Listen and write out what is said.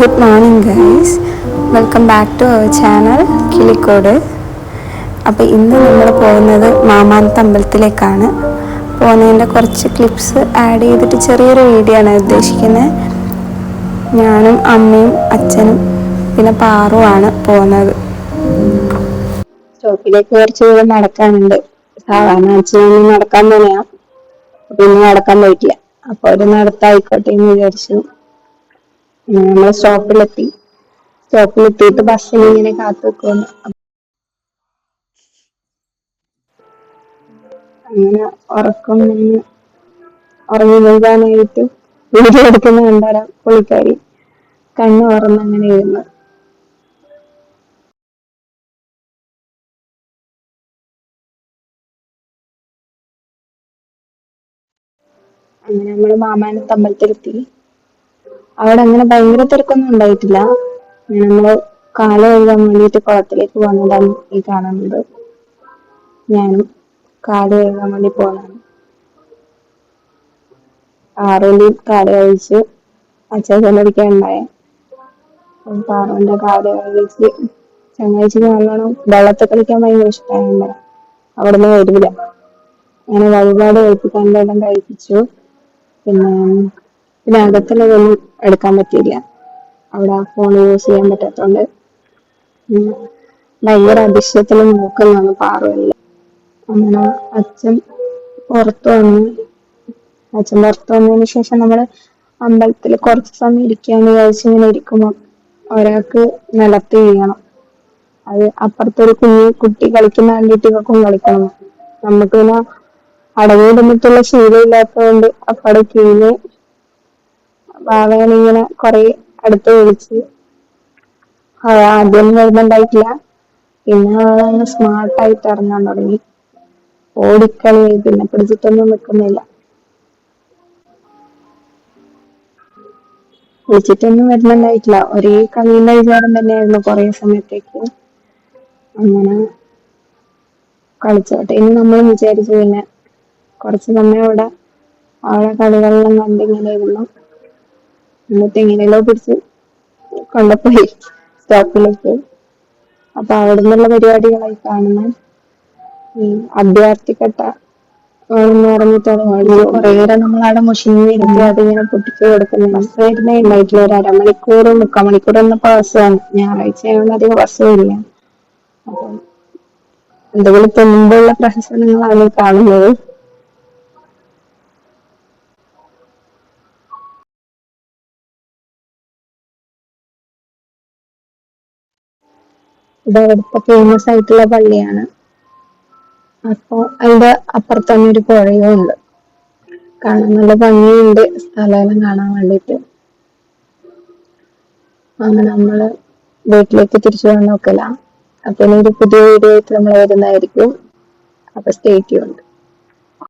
Good morning guys welcome back to our channel Kilikkode അപ്പോൾ ഇന്ന് നമ്മൾ പോകുന്നത് മാമാനത്ത് അമ്പലത്തിലേക്കാണ് പോകുന്നതിന്റെ കുറച്ച് ക്ലിപ്സ് ആഡ് ചെയ്തിട്ട് ചെറിയൊരു വീഡിയോ ആണ് ഉദ്ദേശിക്കുന്നത് ഞാനും അമ്മയും അച്ഛനും പിന്നെ പാറുമാണ് പോകുന്നത്. സ്റ്റോപ്പിലേക്ക് കുറച്ച് ദൂരം നടക്കാനുണ്ട്. സാധാരണ അച്ഛനും നടക്കാൻ തന്നെയാണ് പിന്നെ നടക്കാൻ പോയിട്ടില്ല. അപ്പോൾ ഒരു നടത്തായിക്കോട്ടെ എന്ന് വിചാരിച്ചു. നമ്മൾ സ്റ്റോപ്പിലെത്തി സ്റ്റോപ്പിലെത്തിയിട്ട് ബസ്സിന് ഇങ്ങനെ കാത്തു നിൽക്കുന്നു അങ്ങനെ ഉറക്കം ഉറങ്ങി വീഴാനായിട്ട് വീഡിയോ എടുക്കുന്ന കണ്ടാരാ പുള്ളിക്കാരി. കണ്ണു ഉറന്ന് അങ്ങനെ ഇരുന്നു. അങ്ങനെ നമ്മൾ മാമാനത്ത് അമ്പലത്തിലെത്തി. അവിടെ അങ്ങനെ ഭയങ്കര തിരക്കൊന്നും ഉണ്ടായിട്ടില്ല. നമ്മൾ കാല കഴുകാൻ വേണ്ടിയിട്ട് കുളത്തിലേക്ക് പോകുന്നതാണ് ഈ കാണുന്നത്. ഞാനും കാല കഴുകാൻ വേണ്ടി പോകുന്നതാണ് ആറുവിന്റെയും കാല കഴിച്ച് അച്ഛൻ ഉണ്ടായ പാറുവിന്റെ കാൽ കഴിച്ച് ചങ്ങാഴ്ചക്ക് നല്ലോണം വെള്ളത്തിൽ കളിക്കാൻ ഭയങ്കര ഇഷ്ടമായുണ്ട് അവിടുന്ന് വരില്ല അങ്ങനെ വഴിപാട് കഴിപ്പിക്കാൻ ഇടം കഴിപ്പിച്ചു. പിന്നെ പിന്നെ അകത്തുള്ളതൊന്നും എടുക്കാൻ പറ്റിയില്ല. അവിടെ ഫോൺ യൂസ് ചെയ്യാൻ പറ്റാത്തോണ്ട്. ഭയങ്കര അതിശയത്തിലും നോക്കുന്നതാണ് പാറുവല്ല അങ്ങനെ അച്ഛൻ പുറത്തു വന്നു അച്ഛൻ പുറത്തു വന്നതിന് ശേഷം നമ്മൾ അമ്പലത്തിൽ കുറച്ച് സമയം ഇരിക്കാന്ന് വിചാരിച്ച് ഇങ്ങനെ ഇരിക്കുമ്പോൾ ഒരാൾക്ക് നിലത്ത് വീഴണം. അത് അപ്പുറത്തൊരു കുഞ്ഞു കുട്ടി കളിക്കുന്ന ഇവക്കും കളിക്കണം. നമുക്ക് പിന്നെ അടങ്ങി നിന്നിട്ടുള്ള ശീലമില്ലാത്തതുകൊണ്ട് അപ്പടെ കീഴിൽ ഇങ്ങനെ കൊറേ അടുത്ത് വിളിച്ച് ആദ്യം വരുന്നുണ്ടായിട്ടില്ല പിന്നെ അവളങ്ങ് സ്മാർട്ടായിട്ട് ഇറങ്ങാൻ തുടങ്ങി. ഓടിക്കളി പിന്നെ പിടിച്ചിട്ടൊന്നും നിൽക്കുന്നില്ല വിളിച്ചിട്ടൊന്നും വരുന്നുണ്ടായിട്ടില്ല ഒരേ കളിയുടെ വിചാരം തന്നെയായിരുന്നു കുറെ സമയത്തേക്ക്. അങ്ങനെ കളിച്ചോട്ടെ. ഇനി നമ്മൾ വിചാരിച്ചു പിന്നെ കുറച്ച് സമയം അവിടെ അവളെ കളികളെല്ലാം കണ്ടിങ്ങനെ ഇരുന്നു എന്നിട്ട് എങ്ങനെയല്ലോ പിടിച്ച് കൊണ്ടുപോയി സ്റ്റോപ്പിലേക്ക് അപ്പൊ അവിടെ നിന്നുള്ള പരിപാടികളായി കാണുന്ന. അഭ്യർത്ഥിക്കട്ട പറഞ്ഞിട്ടാണ് കുറേ നേരം നമ്മൾ അവിടെ മുഷിഞ്ഞ് ഇരുത്തി അതിങ്ങനെ പൊട്ടിച്ചു കൊടുക്കുന്നു ബസ് വരുന്നേ ഉണ്ടായിട്ടില്ല ഒരു അരമണിക്കൂർ മുക്കാൽ മണിക്കൂർ എന്നപ്പോ ബസ്സാണ് ഞായറാഴ്ച ആയതുകൊണ്ട് അധികം ബസ് വരില്ല അപ്പം എന്തെങ്കിലും തുമ്പുള്ള പ്രഹസനങ്ങളാണ് കാണുന്നത്. ഇത് അവിടുത്തെ ഫേമസ് ആയിട്ടുള്ള പള്ളിയാണ്. അപ്പൊ അതിന്റെ അപ്പുറത്ത് തന്നെ ഒരു പുഴയും ഉണ്ട്. കാണാൻ നല്ല ഭംഗിയുണ്ട്. സ്ഥലമെല്ലാം കാണാൻ വേണ്ടിട്ട് അങ്ങനെ നമ്മൾ വീട്ടിലേക്ക് തിരിച്ചു പോകാൻ നോക്കല. അപ്പൊ ഇനി ഒരു പുതിയ വീഡിയോ ആയിട്ട് നമ്മൾ വരുന്നതായിരിക്കും. അപ്പൊ സ്റ്റേറ്റ് ട്യൂൺഡ്